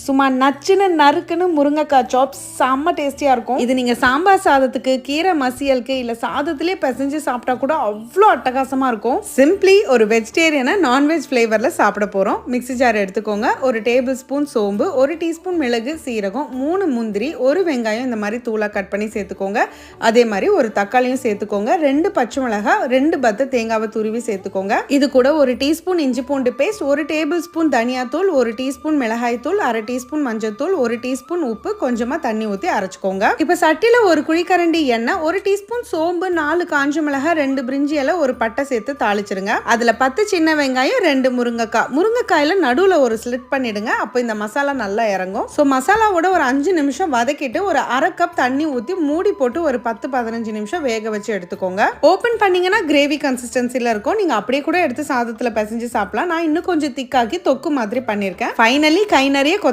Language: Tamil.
சும்மா நச்சுன்னு நறுக்குன்னு முருங்கைக்காய் சாப் செம்ம டேஸ்டியாக இருக்கும். இது நீங்கள் சாம்பார் சாதத்துக்கு கீரை மசியலுக்கு இல்லை சாதத்திலே பிசைஞ்சு சாப்பிட்டா கூட அவ்வளோ அட்டகாசமாக இருக்கும். சிம்பிளி ஒரு வெஜிடேரியனை நான்வெஜ் ஃப்ளேவரில் சாப்பிட போகிறோம் மிக்ஸி ஜார் எடுத்துக்கோங்க. ஒரு டேபிள் ஸ்பூன் சோம்பு ஒரு டீஸ்பூன் மிளகு சீரகம் மூணு முந்திரி ஒரு வெங்காயம் இந்த மாதிரி தூளாக கட் பண்ணி சேர்த்துக்கோங்க. அதே மாதிரி ஒரு தக்காளியும் சேர்த்துக்கோங்க. ரெண்டு பச்சை மிளகாய் ரெண்டு பத்து தேங்காவை துருவி சேர்த்துக்கோங்க. இது கூட ஒரு டீஸ்பூன் இஞ்சி பூண்டு பேஸ்ட் ஒரு டேபிள் ஸ்பூன் தனியாத்தூள் ஒரு டீஸ்பூன் மிளகாய் தூள் அரை டீஸ்பூன் மஞ்சத்தூள் ஒரு டீஸ்பூன் உப்பு கொஞ்சமா தண்ணி ஊற்றி அரைச்சிக்கோங்க. இப்போ சட்டியில் ஒரு குழிக்கரண்டி எண்ணெய் ஒரு டீஸ்பூன் சோம்பு நாலு காஞ்ச மிளகாய் ரெண்டு பிரிஞ்சி இலை ஒரு பட்டை சேர்த்து தாளிச்சிருங்க. அதில் பத்து சின்ன வெங்காயம் ரெண்டு முருங்கைக்காய். முருங்கைக்காயில நடுவில் ஒரு ஸ்லிட் பண்ணிடுங்க. அப்போ இந்த மசாலா நல்லா இறங்கும். ஸோ மசாலாவோட ஒரு அஞ்சு நிமிஷம் வதக்கிட்டு ஒரு அரை கப் தண்ணி ஊற்றி மூடி போட்டு ஒரு பத்து பதினஞ்சு நிமிஷம் வேக வச்சு எடுத்துக்கோங்க. ஓப்பன் பண்ணீங்கன்னா கிரேவி கன்சிஸ்டன்சில இருக்கும். நீங்க அப்படியே கூட எடுத்து சாதத்துல பிசைஞ்சு சாப்பிடலாம். நான் இன்னும் கொஞ்சம் திக்காக்கி தொக்கு மாதிரி பண்ணியிருக்கேன். ஃபைனலி கை நிறைய